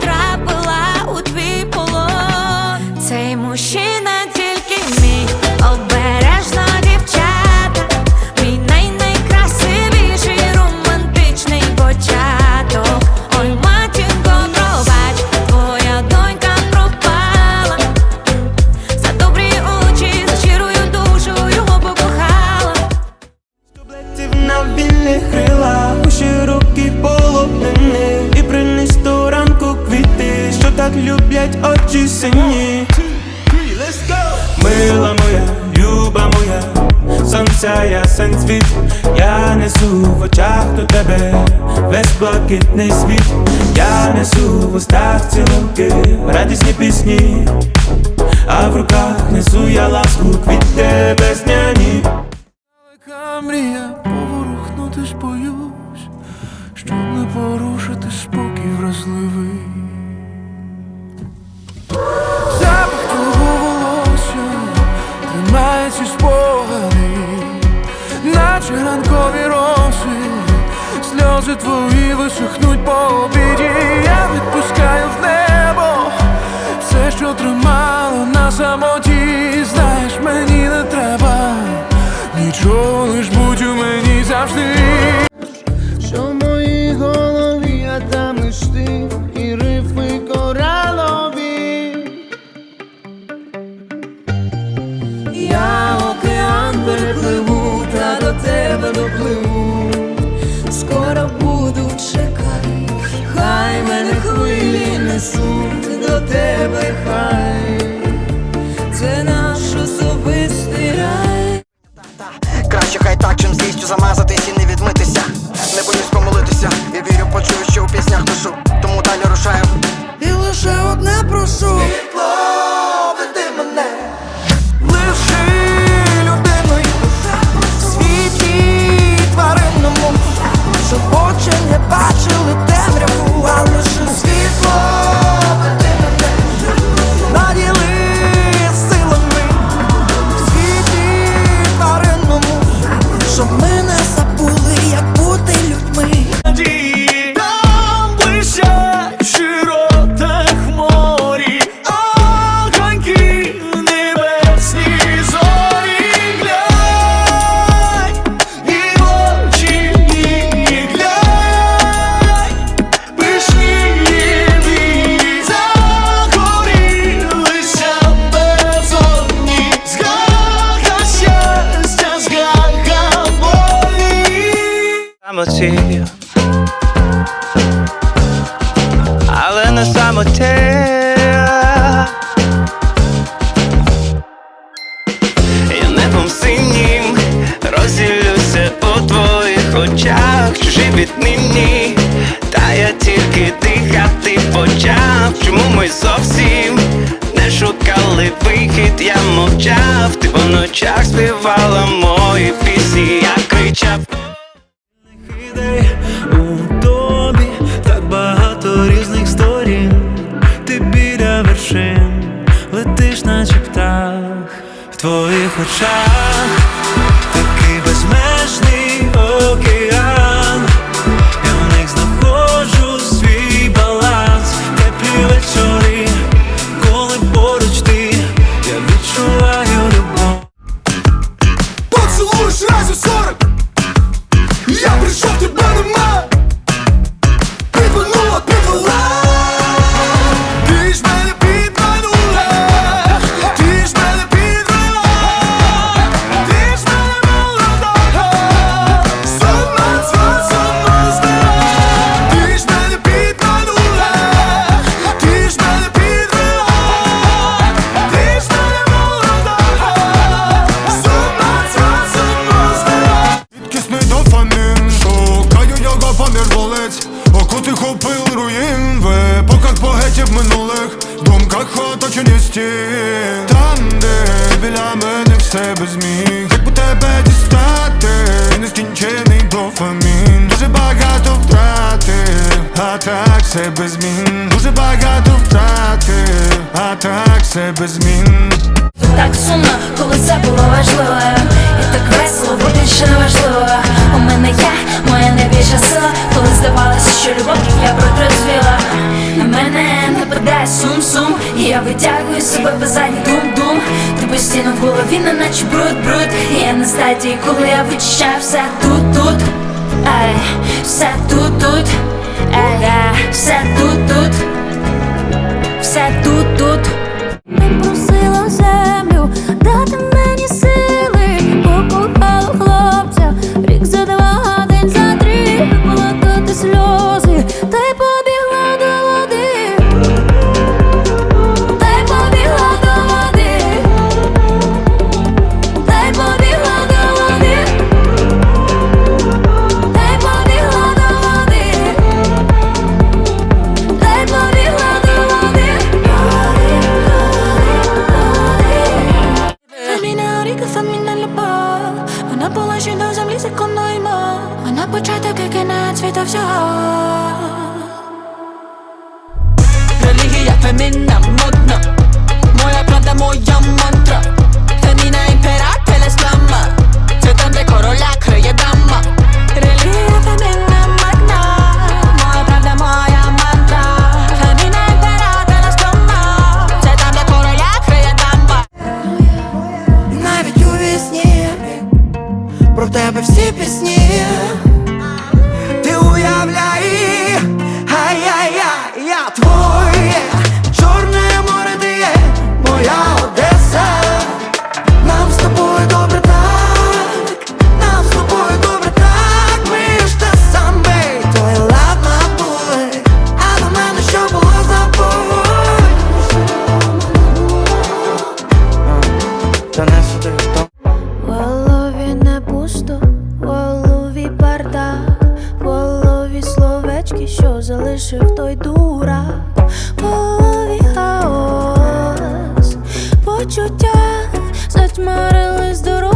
trouble люблять очі сині. Мила моя, люба моя, сонця ясен світ, я несу в очах до тебе весь блакитний світ, я несу в устах цілунки, радісні пісні, а в руках несу я ласку квіти весняні. Велика мрія поворухнутись боюсь, щоб не порушити спокій вразливий. Сльози твої висохнуть по обіді. Я відпускаю в небо все, що тримало на самоті. Знаєш, мені не треба нічого, лиш будь у мені завжди. Що в моїй голові, а там лиш ти тебе, це наш особистий рай. Краще хай так, чим злістю замазатись і не відмитися. Не боюсь помолитися, я вірю, почую, що у піснях душу. Тому далі рушаю. Самоті, але не самоті. Я небом синім розділюся у твоїх очах, чужі віднині, та я тільки дихати почав. Чому ми зовсім не шукали вихід, я мовчав, ти по ночах співала мої пісні, я кричав. Твоїх стін Там, де біля мене все без зміг Як би тебе дістати, нескінчений дофамін Дуже багато втрати, а так все без змін Дуже багато втрати, а так все без змін Так сумно, коли це було важливо наче бруд-бруд я на стадії, коли я вичищаю все тут-тут Ай, все тут-тут Ай, да, все тут-тут Все тут-тут Не просила землю 都忘。тачки, що залишив той дурак. Голові хаос почуття затьмарили здоров'я